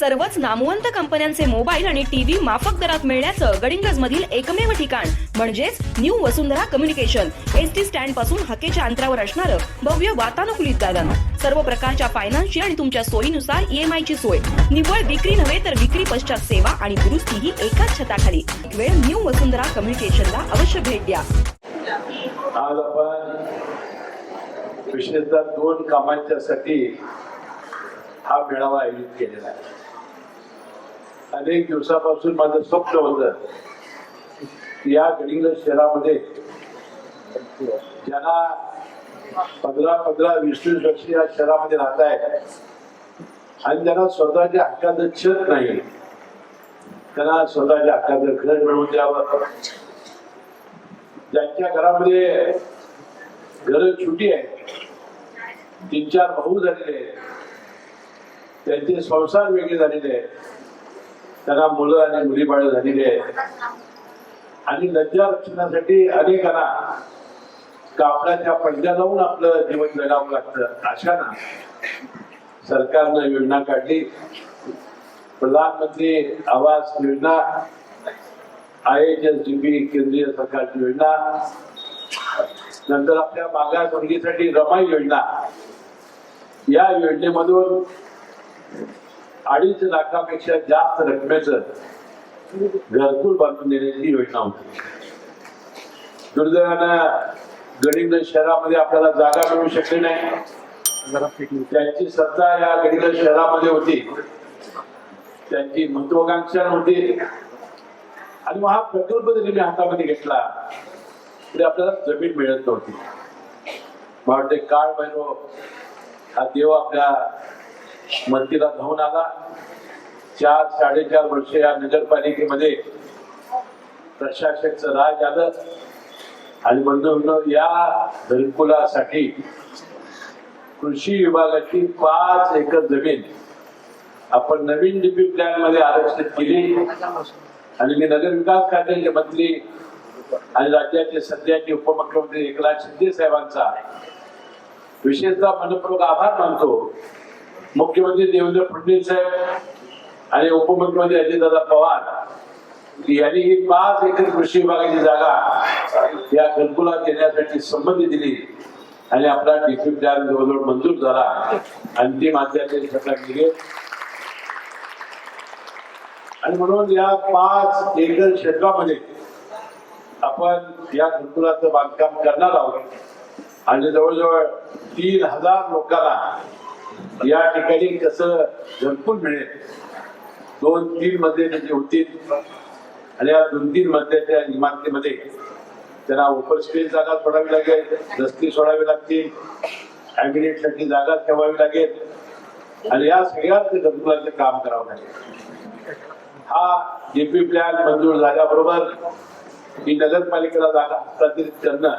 सर्वच नामवंत कंपन्यांचे मोबाईल आणि टीव्ही माफक दरात मिळण्याचं गडिंगज मधील एकमेव ठिकाण म्हणजेच new Vasundhara communication. S T स्टँडपासून हकेच्या अंतरावर असणारं भव्य वातानुकूलित दालन सर्व प्रकारच्या फायनान्सची आणि तुमच्या सोयीनुसार ईएमआय ची सोय. निव्वळ विक्री नव्हे तर विक्री पश्चात सेवा आणि दुरुस्ती ही एकाच छताखाली. वेळ न्यू वसुंधरा कम्युनिकेशनला अवश्य भेट द्या. आज आपण विशेषतः दोन कामांच्यासाठी हा मेळावा आयोजित केलेला आहे. अनेक दिवसापासून माझं स्वप्न होत या गडिंग्लज शहरामध्ये ज्यांना पंधरा पंधरा वीस वीस वर्ष या शहरामध्ये राहत आहेत आणि ज्यांना स्वतःच्या हक्काचं छत नाही त्यांना स्वतःच्या हक्काचं घर मिळवून द्यावं. ज्यांच्या घरामध्ये घर छोटी आहे तीन चार भाऊ झालेले आहेत त्यांचे संसार वेगळे झालेले आहेत. त्यांना मुलं आणि मुली बाळ झालेली आहेत आणि लज्जा रक्षणासाठी अनेकांना कापडाच्या पडद्या लावून आपलं जीवन जगावं लागतं. अशा ना सरकारनं योजना काढली. प्रधानमंत्री Awas Yojana I H S D P केंद्रीय सरकारची योजना नंतर आपल्या मागासवर्गीसाठी रमाई योजना. या योजनेमधून अडीच लाखापेक्षा जास्त रकमेचं घरकुल बांधून देण्याची योजना होती. दुर्दैवानं गडिंग शहरामध्ये आपल्याला जागा मिळू शकली नाही. त्यांची सत्ता या गडिंग शहरामध्ये होती. त्यांची महत्वाकांक्षा होती आणि मग हा प्रकल्प जरी मी हातामध्ये घेतला तरी आपल्याला जमीन मिळत नव्हती. मला वाटते काळ भैरव हा देव आपल्या मंत्रीला धावून आला. चार साडेचार वर्ष या नगरपालिकेमध्ये प्रशासकचं राज आलं. आणि म्हणून या धनकुलासाठी कृषी विभागाची पाच एकर जमीन आपण नवीन डीपी प्लॅनमध्ये आरक्षित केली. आणि मी नगर विकास खात्याचे मंत्री आणि राज्याचे सध्याचे उपमुख्यमंत्री एकनाथ शिंदे साहेबांचा विशेषतः मनपूर्वक आभार मानतो. मुख्यमंत्री देवेंद्र फडणवीस साहेब आणि उपमुख्यमंत्री अजितदादा पवार यांनी ही पाच एकर कृषी विभागाची जागा या घरकुलात देण्यासाठी संमती दिली आणि आपला डीपी प्लॅन जवळजवळ मंजूर झाला. अंतिम अध्यादेश गेले आणि म्हणून या पाच एकर क्षेत्रामध्ये आपण या घरकुलाचं बांधकाम करणार आहोत. आणि जवळजवळ तीन हजार लोकांना या ठिकाणी कसं घरकुल मिळेल? दोन तीन मध्ये त्याचे होतील आणि या दोन तीन मधल्याच्या इमारतीमध्ये त्यांना ओपन स्पेस जागा सोडावी लागेल रस्ते सोडावी लागतील साठी जागा ठेवावी लागेल आणि या सगळ्याच घरकुलाचं काम करावं लागेल. हा जेपी प्लॅन मंजूर झाल्याबरोबर ही नगरपालिकेला जागा हस्तांतरित करणं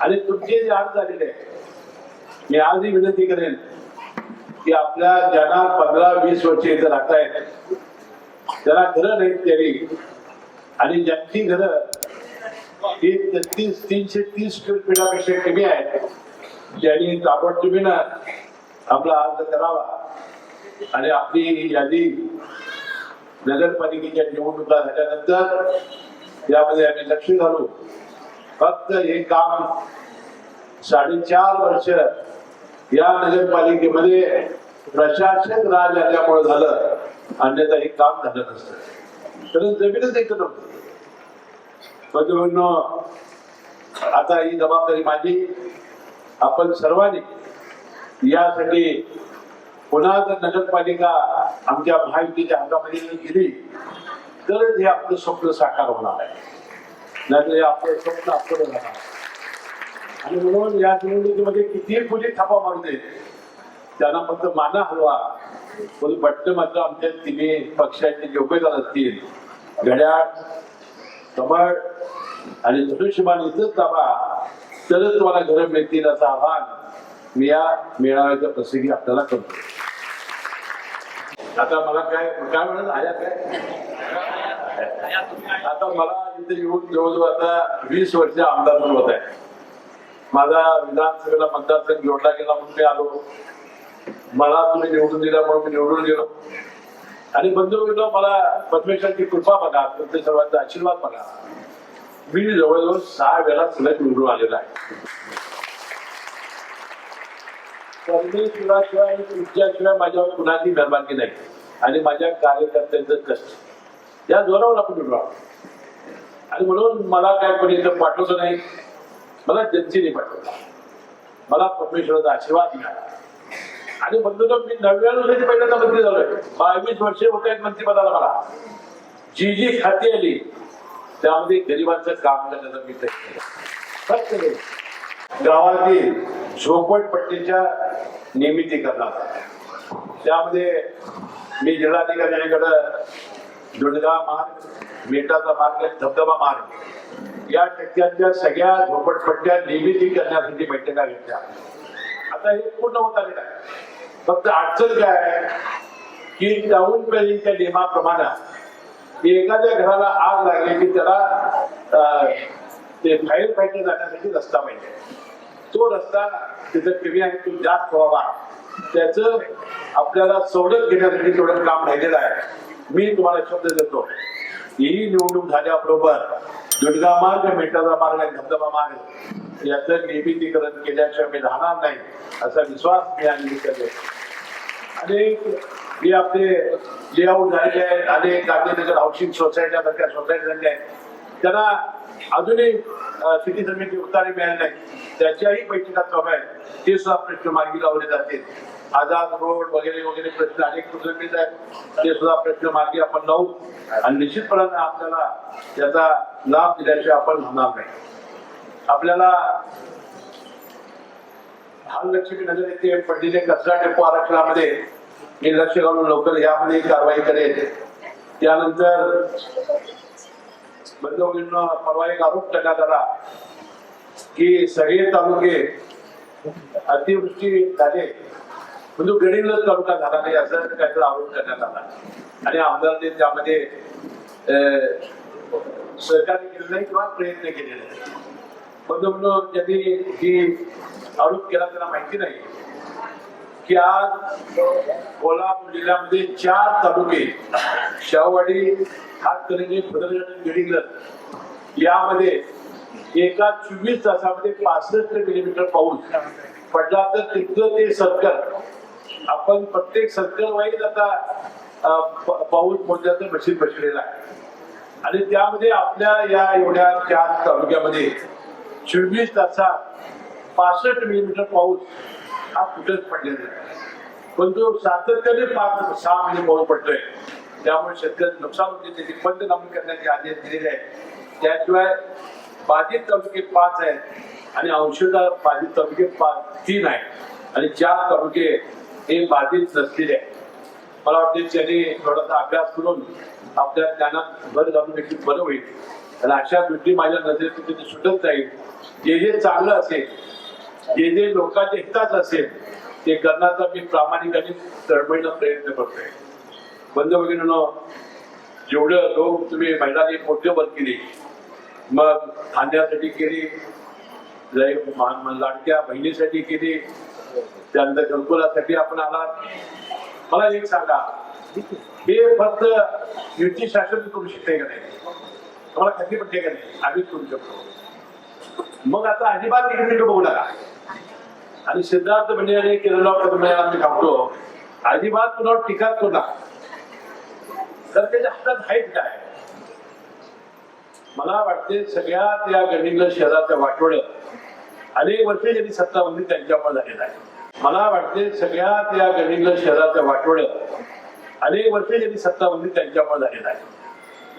आणि तुमचे जे अर्ज झालेले आहे मी आजही विनंती करेन की आपल्या ज्यांना पंधरा वीस वर्ष इथं राहत आहेत त्यांना घरं नाहीत त्यांनी आणि ज्यांची घरं ही तेहतीस तीनशे तीस स्क्वेअर फीटापेक्षा कमी आहेत ज्यांनी ताबडतोबीनं आपला अर्ज करावा आणि आपली ही यादी नगरपालिकेच्या निवडणुका झाल्यानंतर यामध्ये आम्ही लक्ष घालू. फक्त हे काम साडेचार वर्ष या नगरपालिकेमध्ये प्रशासक राज आल्यामुळे झालं अन्यथा हे काम झालं नसतं. तर जमीनच एक नव्हतं. आता ही जबाबदारी माझी आपण सर्वांनी यासाठी पुन्हा जर नगरपालिका आमच्या महायुतीच्या हातामध्ये जर गेली तरच हे आपलं स्वप्न साकार होणार आहे. नाहीतर हे आपलं स्वप्न आपलं राहणार आणि म्हणून या निवडणुकीमध्ये कितीही फुली थापा मारू दे त्यांना फक्त माना हलवा पण बट्ट मात्र आमच्या तिन्ही पक्षाचे जे उमेदवार असतील घड्याळ कमळ आणि धनुष्यमान इथंच दाबा तरच तुम्हाला घरं मिळतील असं आव्हान मी या मेळाव्याच्या प्रसंगी आपल्याला करतो. आता मला काय काय म्हणत आया काय? आता मला इथे येऊन जवळजवळ आता वीस वर्ष आमदार म्हणून होत आहे. माझा विधानसभेला मतदारसंघ जोडला गेला म्हणून मी आलो. मला तुम्ही निवडून दिला म्हणून मी निवडून गेलो. आणि बंधू मित्र मला परमेश्वरची कृपा बघा तुमच्या सर्वांचा आशीर्वाद बघा. मी जवळजवळ सहा वेळा सलग निवडून आलेला आहे. परमेश्वराशिवाय आणि तुमच्याशिवाय माझ्यावर कुणाची मेहरबानी नाही. आणि माझ्या कार्यकर्त्यांचं कष्ट. या जोरावर आपण निवडू आणि म्हणून मला काय कोणी इथं पाठवलं नाही. मला जनतेने पाठवलं मला परमेश्वराचा आशीर्वाद मिळाला आणि बंधून मी नव्याण्णव पहिल्यांदा मंत्री झालोय. बावीस वर्षे होते आहेत मंत्रिपदाला मला. जी जी खाती आली त्यामध्ये गरिबांचं काम करण्याचा मी प्रयत्न फक्त गावातील झोपडपट्टीच्या नियमितीकरणात त्यामध्ये मी जिल्हाधिकाऱ्यांकडे दुडगा मार्ग मेटाचा मार्ग धबधबा मार्ग या टक्क्यातल्या सगळ्या झोपडपट्ट्या निर्मिती करण्यासाठी बैठका घेतल्या आता हे पूर्ण होत आलेलं आहे. फक्त अडचण काय आहे? की टाऊन प्लॅनिंगच्या नियमाप्रमाणे एखाद्या घराला आग लागली की त्याला ते फायर फायटर जाण्यासाठी रस्ता पाहिजे. तो रस्ता तिथं कमी आहे तो जास्त व्हावा. त्याच आपल्याला सवलत घेण्यासाठी थोडं काम राहिलेलं आहे. मी तुम्हाला शब्द देतो. ही निवडणूक झाल्याबरोबर गडगा मार्ग मेटाचा मार्ग आणि धबधबा मार्ग याचं नियमितीकरण केल्याशिवाय मी राहणार नाही असा विश्वास मी आणि करतो. अनेक जे आपले लेआउट झालेले आहेत अनेक गांधीनगर हाऊसिंग सोसायट्या सारख्या सोसायटी झाल्या आहेत. त्यांना अजूनही अं, स्थिती समिती उत्तारे मिळाली नाही. त्याच्याही बैठका कमी आहेत ते सुद्धा प्रश्न मार्गी लावले जातील. आझाद रोड वगैरे वगैरे प्रश्न अनेक प्रलंबित आहेत. ते सुद्धा प्रश्न मार्गी आपण लावू. आणि निश्चितपणाने आपल्याला त्याचा लाभ दिल्याशिवाय आपण होणार नाही. आपल्याला हाल लक्ष्मी नजर येते पडलेले कचरा डेपो आरक्षणामध्ये मी लक्ष घालून लवकर यामध्ये कारवाई करेल त्यानंतर बंधूंना परवा एक आरोप करण्यात आला की सगळे तालुके अतिवृष्टी झाले. म्हणजे गडिंगलज तालुका झाला नाही असं काहीतरी आरोप करण्यात आला. आणि आमदारांनी त्यामध्ये अं, सहकार्य केलं नाही किंवा प्रयत्न केले नाही. बंधू ज्यांनी ही आरोप केला त्यांना माहिती नाही. की आज कोल्हापूर जिल्ह्यामध्ये चार तालुके शाहवाडी हातकणंगले फदरगड गडिंगलज यामध्ये एका चोवीस तासामध्ये पासष्ट मिलीमीटर पाऊस पडला तर तिथलं ते सरकार आपण प्रत्येक सर्कल वाईज आता प- पाऊस मोजण्याचं मशीन बसलेलं आहे. आणि त्यामध्ये आपल्या या एवढ्या चार तालुक्यामध्ये चोवीस तासात पासष्ट मिलीमीटर पाऊस हा कुठेच पडलेला नाही. पण तो सातत्याने पाच सहा महिने पाऊस पडतोय त्यामुळे शेतकऱ्यांचं नुकसान होते त्याची पंचनामे करण्याचे आदेश दिलेले आहेत. त्याशिवाय बाधित तालुके पाच आहेत आणि अंशतः बाधित तालुके पाच तीन आहेत. आणि चार तालुके हे बाधित नसलेले आहे मला वाटते त्याने थोडासा अभ्यास करून आपल्या ज्ञानात भर घालून देखील बरं होईल. आणि अशा गोष्टी माझ्या नजरेतून तिथे सुटत जाईल जे जे चांगलं असेल जे जे लोकांच्या हिताचं असेल ते करण्याचा मी प्रामाणिकाने तळमळीनं प्रयत्न करतोय. बंद भगिनीनं जेवढं लोक तुम्ही महिलांनी मोठे बंद केली मग खांद्यासाठी केली लय- लाडक्या बहिणीसाठी केली त्यानंतर घरकुलासाठी आपण आलात. मला एक सांगा हे फक्त युती शासन करू शकते का नाही? तुम्हाला खात्री पडते का नाही आम्हीच करू शकतो. मग आता अजिबात इकडे बघू नका. आणि सिद्धार्थ म्हणजे केलेला आम्ही थांबतो. अजिबात कुणावर टीका करू नका. तर त्याच्या हातात हाईट काय? मला वाटते सगळ्यात या गणिंग शहराच्या वाटोळ्यात अनेक वर्षे ज्यांनी सत्ताबंदी त्यांच्यामुळे झालेला आहे. मला वाटते सगळ्यात या गडिंग शहराच्या वाटोळं अनेक वर्षे ज्यांनी सत्ताबंदी त्यांच्यामुळे झालेला आहे.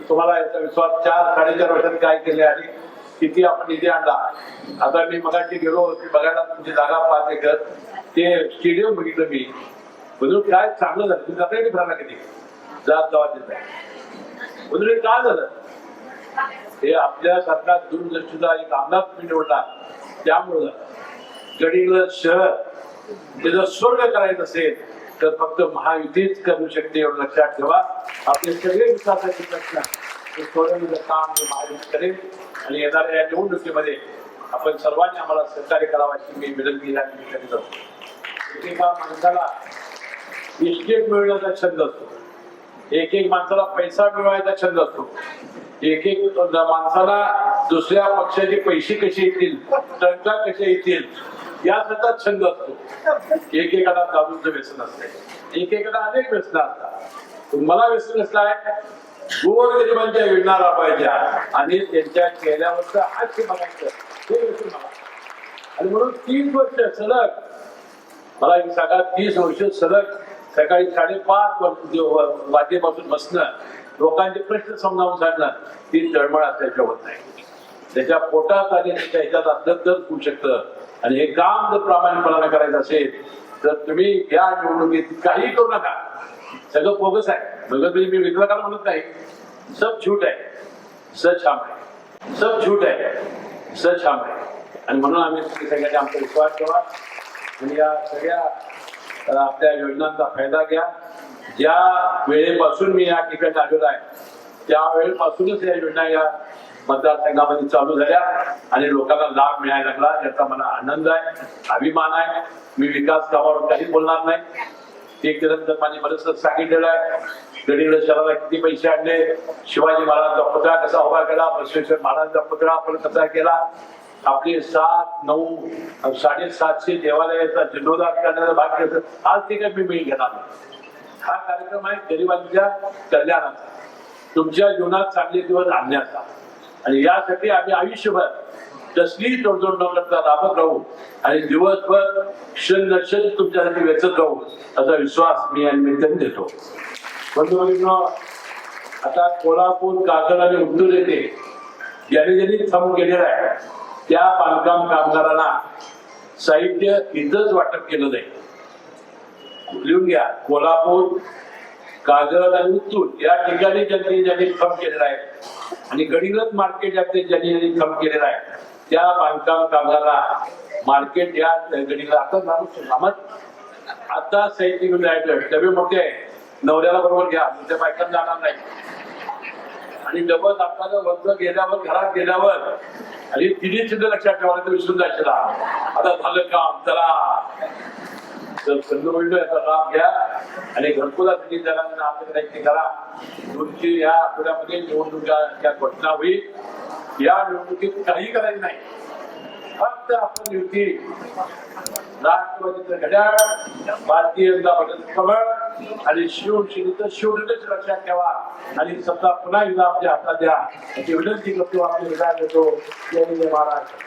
तुम्हाला याचा विश्वास चार साडेचार वर्षात काय केले आणि किती आपण निधी आणला. आता मी मगाशी गेलो ते बघायला तुमची जागा पाच एकर ते स्टेडियम बघितलं मी. म्हणून काय चांगलं झालं? तुम्ही जाता फिरायला कधी? जात जावा देत आहे. म्हणून काय झालं? हे आपल्या सरकार दूरदृष्टीचा एक आमदार तुम्ही निवडला. त्यामुळं झालं. शहर ते जर स्वर्ग करायचं असेल तर फक्त महायुतीच करू शकते एवढं लक्षात ठेवा. आपले सगळे विकासाचे प्रश्न काम महायुती करेल आणि येणाऱ्या या निवडणुकीमध्ये आपण सर्वांनी आम्हाला सहकार्य करावं अशी मी विनंती या ठिकाणी करतो. माणसाला इस्टेट मिळवण्याचा छंद असतो. एक एक माणसाला पैसा मिळवायचा छंद असतो. एक एक माणसाला दुसऱ्या पक्षाचे पैसे कसे येतील? टंका कसे येतील? या सतत छंद असतो. एकेकाला दारूचं व्यसन असते. एकेकाला अनेक व्यसन असतात. मला व्यसन असलाय आहे? गोरगरिबांच्या योजना राबवायच्या. आणि त्यांच्या चेहऱ्यावरचं हास्य बघायचं. हे व्यसन मला. आणि म्हणून तीन वर्ष सलग मला एक सांगा तीस वर्ष सलग सकाळी साडेपाच वाजेपासून बसणं लोकांचे प्रश्न समजावून सांगणं ती तळमळ असल्याच्या होत नाही. त्याच्या पोटात आणि त्याच्या ह्याच्यात असलं तर होऊ शकतं. आणि हे काम जर प्रामाणिकपणाने करायचं असेल तर तुम्ही या निवडणुकीत काही करू नका. सगळं बोगस आहे. बघत म्हणजे मी विकलाकार म्हणत नाही. सब झूट आहे. सछाम आहे. सब झूट आहे. सछाम आहे. आणि म्हणून आम्ही तुम्ही सगळ्यांनी आमचा विश्वास ठेवा. आणि या सगळ्या आपल्या योजनांचा फायदा घ्या. ज्या वेळेपासून मी या ठिकाणी आलेलो आहे त्या वेळेपासूनच या योजना या मतदारसंघामध्ये चालू झाल्या आणि लोकांना लाभ मिळायला लागला. याचा मला आनंद आहे अभिमान आहे. मी विकास कामावर काही बोलणार नाही. ते केल्यानंतर माझी बरंच सांगितलेलं आहे गडीगड शहराला किती पैसे आणले? शिवाजी महाराजांचा पुतळा कसा उभा केला? बसवेश्वर महाराजांचा पुतळा आपण कसा केला? आपले सात नऊ साडेसातशे देवालयाचा जीर्णोद्धार करण्याचा भाग घेतलं आज ते काय मी मी घेणार हा कार्यक्रम आहे गरिबांच्या कल्याणाचा. तुमच्या जीवनात चांगले दिवस आणण्याचा. आणि यासाठी आम्ही आयुष्यभर कसलीही तोडजोड न करता राबत राहू आणि दिवसभर क्षण क्षण तुमच्यासाठी वेचत राहू असा विश्वास मी या निमित्ताने देतो. बंधू आता कोल्हापूर कागद आणि उत्तूर येथे ज्यांनी ज्यांनी थंब केलेला आहे त्या बांधकाम कामगारांना साहित्य इथंच वाटप केलं जाईल. लिहून घ्या कोल्हापूर कागद आणि उत्तूर या ठिकाणी ज्यांनी ज्यांनी थंब केलेला आहे आणि गडीलच मार्केट या ज्यांनी काम केलेलं आहे त्या बांधकाम कामगाराला मार्केट या गडीला आता आता साहित्य घेऊन जायचं डबे मोठे आहे नवऱ्याला बरोबर घ्या. तुमच्या बायकांना जाणार नाही. आणि डबल आपल्याला वर्ग गेल्यावर घरात गेल्यावर आणि तिने सुद्धा लक्षात ठेवायला विसरून जायचं आता झालं काम. चला. तर संत म्हणलं याचा लाभ घ्या. आणि घरकुलासाठी ज्याला म्हणजे आपल्याला काहीतरी करा. तुमची या आठवड्यामध्ये निवडणुका घटना होईल या निवडणुकीत काही करायचं नाही. फक्त आपण युती राष्ट्रवादीचं घड्याळ भारतीय जनता पक्षाचं कमळ आणि शिवसेनेचं शिवसेनेच लक्षात ठेवा. आणि सत्ता पुन्हा एकदा आपल्या हातात द्या. याची विनंती करतो आपली विधान देतो जय महाराज